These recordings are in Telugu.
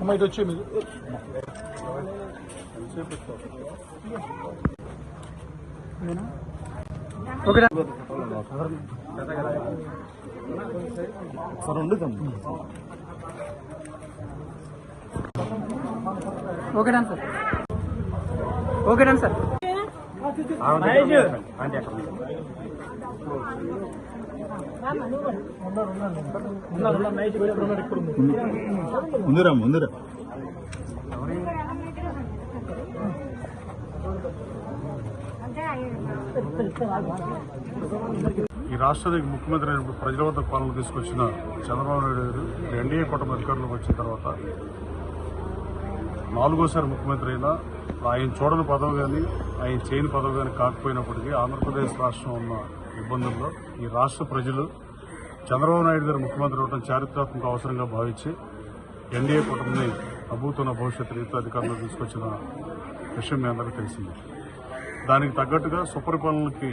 అమ్మ ఇటు వచ్చే మీరు ఓకే సార్ ఉండు okay done sir. Okay done sir. ముందురా ముందురా ఈ రాష్ట్రానికి ముఖ్యమంత్రి అయినప్పుడు ప్రజల వద్ద పాలన తీసుకొచ్చిన చంద్రబాబు నాయుడు గారు ఎన్డీఏ కూటమి అధికారంలోకి వచ్చిన తర్వాత నాలుగోసారి ముఖ్యమంత్రి అయినా ఆయన చూడని పదవి కానీ ఆయన చేయని పదవి కానీ కాకపోయినప్పటికీ ఆంధ్రప్రదేశ్ రాష్ట్రం ఉన్న ఇబ్బందుల్లో ఈ రాష్ట్ర ప్రజలు చంద్రబాబు నాయుడు గారు ముఖ్యమంత్రి అవడం చారిత్రాత్మక అవసరంగా భావించి ఎన్డీఏ కూటమిని అభూతున్న భవిష్యత్తు రీతి అధికారంలో తీసుకొచ్చిన విషయం మీ అందరికీ తెలిసింది. దానికి తగ్గట్టుగా సుపరిపాలనకి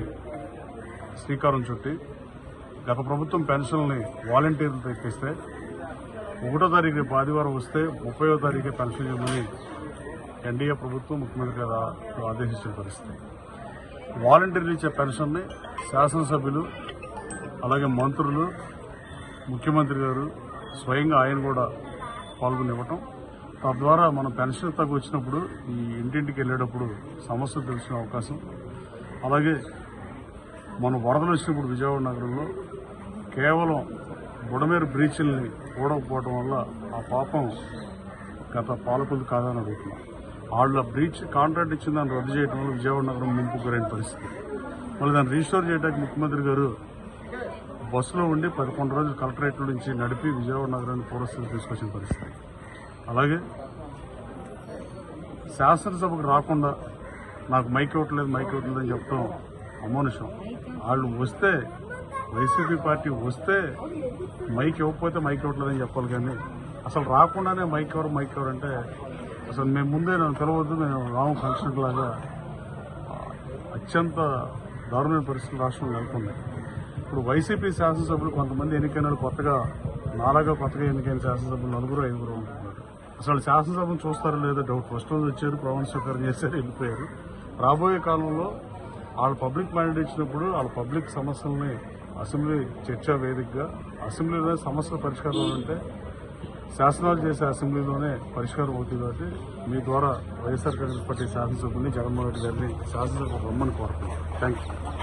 శ్రీకారం చుట్టి గత ప్రభుత్వం పెన్షన్ని వాలంటీర్లు తెప్పిస్తే ఒకటో తారీఖు రేపు ఆదివారం వస్తే ముప్పయో తారీఖే పెన్షన్ ఇవ్వమని ఎన్డీఏ ప్రభుత్వం ముఖ్యమంత్రి గారు ఆదేశించిన పరిస్థితి. వాలంటీర్లు ఇచ్చే పెన్షన్ని శాసనసభ్యులు అలాగే మంత్రులు ముఖ్యమంత్రి గారు స్వయంగా ఆయన కూడా పాల్గొని ఇవ్వటం తద్వారా మనం పెన్షన్ తగ్గు వచ్చినప్పుడు ఈ ఇంటింటికి వెళ్ళేటప్పుడు సమస్య తెలిసిన అవకాశం. అలాగే మన వరదలు వచ్చినప్పుడు విజయవాడ నగరంలో కేవలం బుడమేరు బ్రీచ్ల్ని ఓడకపోవడం వల్ల ఆ పాపం గత పాలకులు కాదని అడుగుతున్నాం వాళ్ళ బ్రీచ్ కాంట్రాక్ట్ ఇచ్చిన దాన్ని రద్దు చేయడం వల్ల విజయవాడ నగరం ముంపు గురైన పరిస్థితి. మళ్ళీ దాన్ని రీస్టోర్ చేయడానికి ముఖ్యమంత్రి గారు బస్సులో ఉండి పదకొండు రోజులు కలెక్టరేట్ నుంచి నడిపి విజయవాడ నగరాన్ని పూర్వస్థితి తీసుకొచ్చిన పరిస్థితి. అలాగే శాసనసభకు రాకుండా నాకు మైక్ ఇవ్వట్లేదు మైక్ ఇవ్వట్లేదు అని చెప్పడం అమానుషం వాళ్ళు వస్తే వైసీపీ పార్టీ వస్తే మైక్ ఇవ్వకపోతే మైక్ ఇవ్వట్లేదని చెప్పాలి కానీ అసలు రాకుండానే మైక్ ఎవరు మైక్ ఎవరు అంటే అసలు మేము ముందే నన్ను తెలవద్దు మేము రాము ఫంక్షన్ లాగా అత్యంత దారుణమైన పరిస్థితులు రాష్ట్రంలో నెలకొన్నాయి. ఇప్పుడు వైసీపీ శాసనసభ్యులు కొంతమంది ఎన్నికైన వాళ్ళు కొత్తగా నాలాగా కొత్తగా ఎన్నికైన శాసనసభ్యులు నలుగురు ఐదుగురు ఉంటారు. అసలు శాసనసభను చూస్తారో లేదో డౌట్ ఫస్ట్ రోజు వచ్చారు ప్రమాణ స్వీకారం చేశారు వెళ్ళిపోయారు. రాబోయే కాలంలో వాళ్ళు పబ్లిక్ మైండెడ్ ఇచ్చినప్పుడు వాళ్ళ పబ్లిక్ సమస్యల్ని అసెంబ్లీ చర్చా వేదికగా అసెంబ్లీలో సమస్యల పరిష్కారం అంటే శాసనాలు చేసే అసెంబ్లీలోనే పరిష్కారం అవుతుంది కాబట్టి మీ ద్వారా వైఎస్ఆర్ కాంగ్రెస్ పార్టీ శాసనసభ్యుల్ని జగన్మోహన్ రెడ్డి గారిని శాసనసభ రమ్మని కోరుతున్నాను థ్యాంక్ యూ